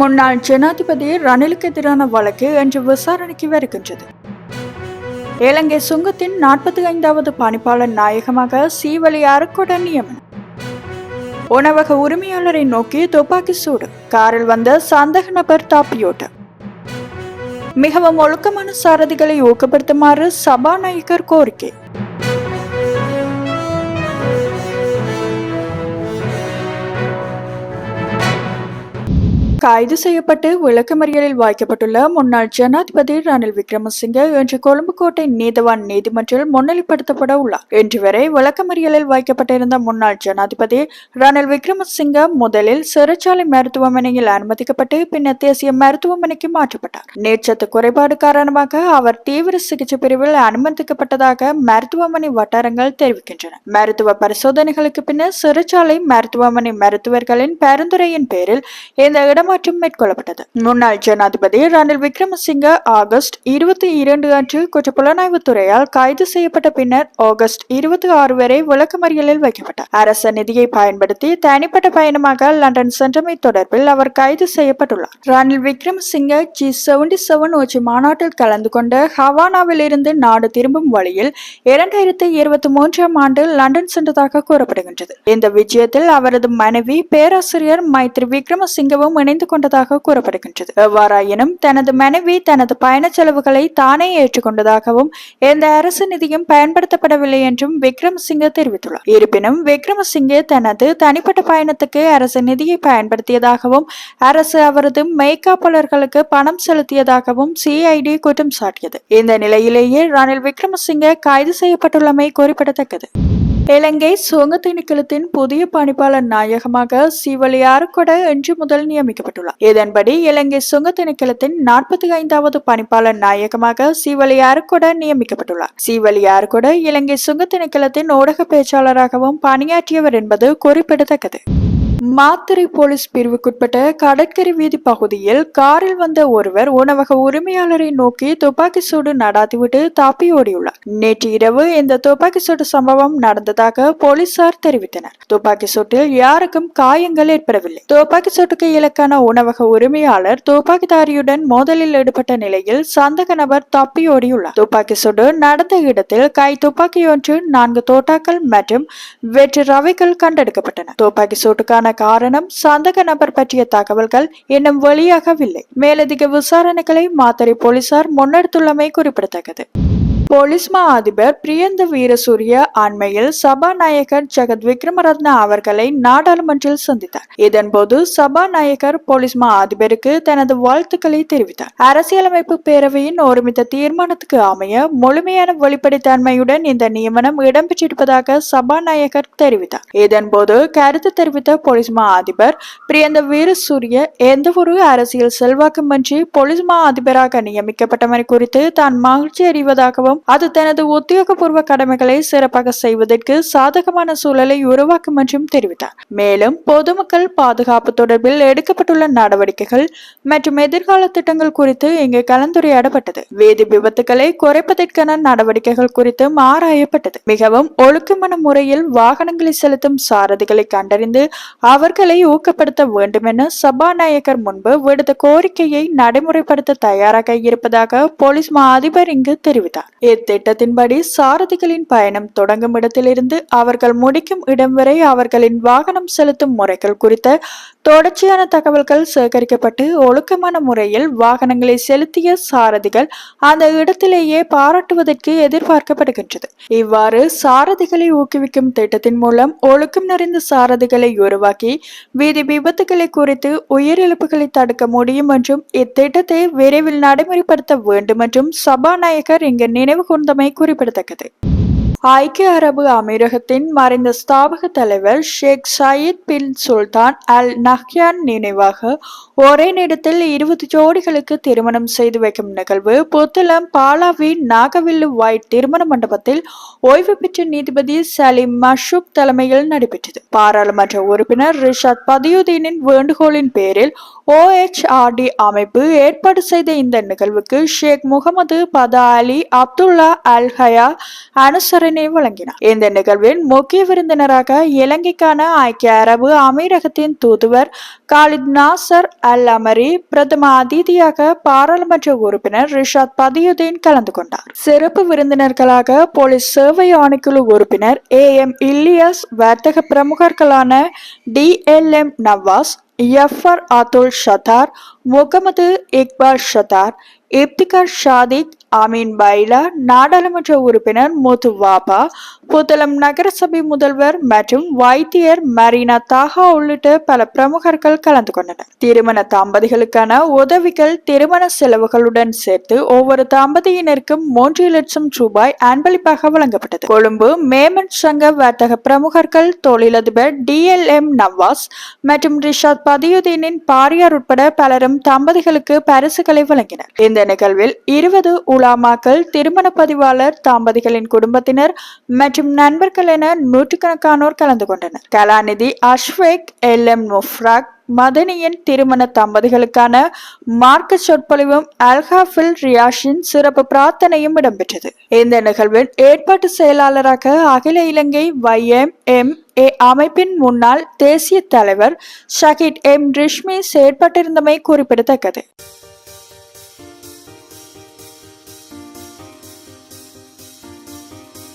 முன்னாள் ஜனாதிபதி ரணிலுக்கு எதிரான வழக்கு இன்று விசாரணைக்கு வருகின்றது. இலங்கை சுங்கத்தின் நாற்பத்தி ஐந்தாவது பணிப்பாளர் நாயகமாக சீவலி அருக்குடன் நியமனம். உணவக உரிமையாளரை நோக்கி துப்பாக்கி சூடு காரில் வந்த சந்தக நபர் தாப்பியோட்டம் மிகவும் ஒழுக்கமான சாரதிகளை ஊக்கப்படுத்துமாறு சபாநாயகர் கோரிக்கை. கைது செய்யப்பட்டு விளக்கமறியலில் வாய்க்கப்பட்டுள்ள முன்னாள் ஜனாதிபதி ரணில் விக்ரமசிங்கே இன்று கொழும்பு கோட்டை நீதவான் நீதிமன்றில் முன்னிலைப்படுத்தப்பட உள்ளார். இன்று வரை விளக்கமறியலில் வைக்கப்பட்டிருந்த முன்னாள் ஜனாதிபதி ரணில் விக்ரமசிங்கே முதலில் சிறைச்சாலை மருத்துவமனையில் அனுமதிக்கப்பட்டு பின்னர் தேசிய மருத்துவமனைக்கு மாற்றப்பட்டார். நீர்ச்சத்து குறைபாடு காரணமாக அவர் தீவிர சிகிச்சை பிரிவில் அனுமதிக்கப்பட்டதாக மருத்துவமனை வட்டாரங்கள் தெரிவிக்கின்றன. மருத்துவ பரிசோதனைகளுக்கு பின்னர் சிறைச்சாலை மருத்துவமனை மருத்துவர்களின் பரிந்துரையின் பேரில் இந்த இடமாற்றம் மேற்கொள்ளப்பட்டது. முன்னாள் ஜனாதிபதி ரணில் விக்ரமசிங்க ஆகஸ்ட் இருபத்தி இரண்டு அன்று குற்ற புலனாய்வு துறையால் கைது செய்யப்பட்ட பின்னர் ஆகஸ்ட் இருபத்தி ஆறு வரை விளக்கமறியலில் வைக்கப்பட்டார். அரச நிதியை பயன்படுத்தி தனிப்பட்ட பயணமாக லண்டன் சென்றமை தொடர்பில் அவர் கைது செய்யப்பட்டுள்ளார். Ranil Wickremesinghe G seventy seven உச்சி மாநாட்டில் கலந்து கொண்ட ஹவானாவில் இருந்து நாடு திரும்பும் வழியில் இரண்டாயிரத்தி இருபத்தி மூன்றாம் ஆண்டு லண்டன் சென்றதாக கூறப்படுகின்றது. இந்த விஜயத்தில் அவரது மனைவி பேராசிரியர் மைத்ரி விக்ரமசிங்கவும் இணைந்து கொண்டதாக கூறப்படுகின்றது. எவ்வாறாயினும் தனது மனைவி தனது பயண செலவுகளை தானே ஏற்றுக்கொண்டதாகவும் எந்த அரசு நிதியும் பயன்படுத்தப்படவில்லை என்றும் விக்ரமசிங்கே தெரிவித்துள்ளார். இருப்பினும் விக்ரமசிங்கே தனது தனிப்பட்ட பயணத்துக்கு அரசு நிதியை பயன்படுத்தியதாகவும் அரசு அவரது மெய்காப்பாளர்களுக்கு பணம் செலுத்தியதாகவும் சிஐடி குற்றம் சாட்டியது. இந்த நிலையிலேயே ரணில் விக்ரமசிங்கே கைது செய்யப்பட்டுள்ளமை குறிப்பிடத்தக்கது. இலங்கை சுங்க திணைக்களத்தின் புதிய பணிப்பாளர் நாயகமாக சிவலி இன்று முதல் நியமிக்கப்பட்டுள்ளார். இதன்படி இலங்கை சுங்க திணைக்களத்தின் நாற்பத்தி ஐந்தாவது பணிப்பாளர் நாயகமாக சிவலி நியமிக்கப்பட்டுள்ளார். சிவலி இலங்கை சுங்க திணைக்களத்தின் ஊடக பேச்சாளராகவும் பணியாற்றியவர் என்பது குறிப்பிடத்தக்கது. மாத்திரை போலீஸ் பிரிவுக்குட்பட்ட கடற்கரை வீதி பகுதியில் காரில் வந்த ஒருவர் உணவக உரிமையாளரை நோக்கி துப்பாக்கி சூடு நடாத்திவிட்டு தப்பி ஓடியுள்ளார். நேற்று இரவு இந்த துப்பாக்கி சூடு சம்பவம் நடந்ததாக போலீசார் தெரிவித்தனர். துப்பாக்கி சூட்டில் யாருக்கும் காயங்கள் ஏற்படவில்லை. துப்பாக்கி சூட்டுக்கு இலக்கான உணவக உரிமையாளர் துப்பாக்கிதாரியுடன் மோதலில் ஈடுபட்ட நிலையில் சந்தக நபர் தப்பி ஓடியுள்ளார். துப்பாக்கி சூடு நடந்த இடத்தில் கை துப்பாக்கி ஒன்று நான்கு தோட்டாக்கள் மற்றும் வெற்று ரவைகள் கண்டெடுக்கப்பட்டன. துப்பாக்கி சூட்டுக்கான காரணம் சந்தக நபர் பற்றிய தகவல்கள் இன்னும் வெளியாகவில்லை. மேலதிக விசாரணைகளை மாத்தறை போலீசார் முன்னெடுத்துள்ளமை குறிப்பிடத்தக்கது. போலீஸ் மா அதிபர் பிரியந்த வீரசூரிய அண்மையில் சபாநாயகர் ஜெகத் விக்ரமரத்ன அவர்களை நாடாளுமன்றில் சந்தித்தார். இதன்போது சபாநாயகர் போலீஸ் மா அதிபருக்கு தனது வாழ்த்துக்களை தெரிவித்தார். அரசியலமைப்பு பேரவையின் ஒருமித்த தீர்மானத்துக்கு அமைய முழுமையான வெளிப்படைத்தன்மையுடன் இந்த நியமனம் இடம்பெற்றிருப்பதாக சபாநாயகர் தெரிவித்தார். இதன்போது கருத்து தெரிவித்த போலீஸ் மா அதிபர் பிரியந்த வீரசூரிய எந்த ஒரு அரசியல் செல்வாக்குமின்றி போலீஸ் மா அதிபராக நியமிக்கப்பட்டமை குறித்து தான் மகிழ்ச்சி அறிவதாகவும் அது தனது உத்தியோகபூர்வ கடமைகளை சிறப்பாக செய்வதற்கு சாதகமான சூழலை உருவாக்கும் என்றும் தெரிவித்தார். மேலும் பொதுமக்கள் பாதுகாப்பு தொடர்பில் எடுக்கப்பட்டுள்ள நடவடிக்கைகள் மற்றும் எதிர்கால திட்டங்கள் குறித்து இங்கு கலந்துரையாடப்பட்டது. வேதி விபத்துகளை குறைப்பதற்கான நடவடிக்கைகள் குறித்தும் ஆராயப்பட்டது. மிகவும் ஒழுக்கமான முறையில் வாகனங்களை செலுத்தும் சாரதிகளை கண்டறிந்து அவர்களை ஊக்கப்படுத்த வேண்டும் என சபாநாயகர் முன்பு விடுத்த கோரிக்கையை நடைமுறைப்படுத்த தயாராக இருப்பதாக போலீஸ் மா அதிபர் இங்கு தெரிவித்தார். இத்திட்டத்தின்படி சாரதிகளின் பயணம் தொடங்கும் இடத்திலிருந்து அவர்கள் முடிக்கும் இடம் வரை அவர்களின் வாகனம் செலுத்தும் முறைகள் குறித்த தொடர்ச்சியான தகவல்கள் சேகரிக்கப்பட்டு ஒழுக்கமான முறையில் வாகனங்களை செலுத்திய சாரதிகள் அந்த இடத்திலேயே பாராட்டுவதற்கு எதிர்பார்க்கப்படுகின்றது. இவ்வாறு சாரதிகளை ஊக்குவிக்கும் திட்டத்தின் மூலம் ஒழுக்கம் நிறைந்த சாரதிகளை உருவாக்கி வீதி விபத்துகளை குறித்து உயிரிழப்புகளை தடுக்க முடியும் என்றும் இத்திட்டத்தை விரைவில் நடைமுறைப்படுத்த வேண்டும் என்றும் சபாநாயகர் இங்கு நினைவு நினைவு கூர்ந்தமை குறிப்பிடத்தக்கது. ஐக்கிய அரபு அமீரகத்தின் மறைந்த ஸ்தாபக தலைவர் ஷேக் சயீத் பின் சுல்தான் அல் நஹ்யான் நினைவாக ஒரே நேரத்தில் இருபது ஜோடிகளுக்கு திருமணம் செய்து வைக்கும் நிகழ்வு புத்தளம் பாலாவி நாகவில்லு வைட் திருமண மண்டபத்தில் ஓய்வு பெற்ற நீதிபதி சலீம் மஷூப் தலைமையில் நடைபெற்றது. பாராளுமன்ற உறுப்பினர் ரிஷாத் பதியுதீனின் வேண்டுகோளின் பேரில் ஓஎச்ஆர்டி அமைப்பு ஏற்பாடு செய்த இந்த நிகழ்வுக்கு ஷேக் முகமது பதா அலி அப்துல்லா அல் ஹயா அனுசரணை வழங்கினார். இந்த நிகழ்வின் முக்கிய விருந்தினராக இலங்கைக்கான ஐக்கிய அரபு அமீரகத்தின் தூதுவர் காலித் நாசர் அல் அமரி பிரதம அதிதியாக பாராளுமன்ற உறுப்பினர் ரிஷாத் பதியுதீன் கலந்து கொண்டார். சிறப்பு விருந்தினர்களாக போலீஸ் சேவை ஆணைக்குழு உறுப்பினர் ஏ எம் இல்லியஸ் வர்த்தக பிரமுகர்களான T L M Nawaz Yafar Atul Shatar, Mohammad Iqbal Shatar, Iftikhar Shadik Ameen பைலா. நாடாளுமன்ற உறுப்பினர் முத்து வாபா புத்தளம் நகரசபை முதல்வர் மற்றும் வைத்தியர் மரீனா தாஹா உள்ளிட்ட பல பிரமுகர்கள் கலந்து கொண்டனர். திருமண தம்பதிகளுக்கான உதவிகள் திருமண செலவுகளுடன் சேர்த்து ஒவ்வொரு தம்பதியினருக்கும் மூன்று லட்சம் ரூபாய் அன்பளிப்பாக வழங்கப்பட்டது. கொழும்பு மேமன் சங்க வர்த்தக பிரமுகர்கள் தொழிலதிபர் டி எல் எம் நவாஸ் மற்றும் ரிஷாத் பதியுதீனின் பாரியார் உட்பட பலரும் தம்பதிகளுக்கு பரிசுகளை வழங்கினர். இந்த நிகழ்வில் இருபது உலாமாக்கள் திருமண பதிவாளர் தம்பதிகளின் குடும்பத்தினர் மற்றும் நண்பர்கள் என நூற்றுக்கணக்கானோர் கலந்து கொண்டனர். கலாநிதி அஷ்வேக் எல். எம். முஃப்ராக் மதனியின் திருமண தம்பதிகளுக்கான மார்க்க சொற்பொழிவும் அல்ஹாஃபில் ரியாஷின் சிறப்பு பிரார்த்தனையும் இடம்பெற்றது. இந்த நிகழ்வில் ஏற்பாட்டு செயலாளராக அகில இலங்கை வைஎம் எம் ஏ அமைப்பின் முன்னாள் தேசிய தலைவர் ஷகித் எம். ரிஷ்மி செயற்பட்டிருந்தமை குறிப்பிடத்தக்கது.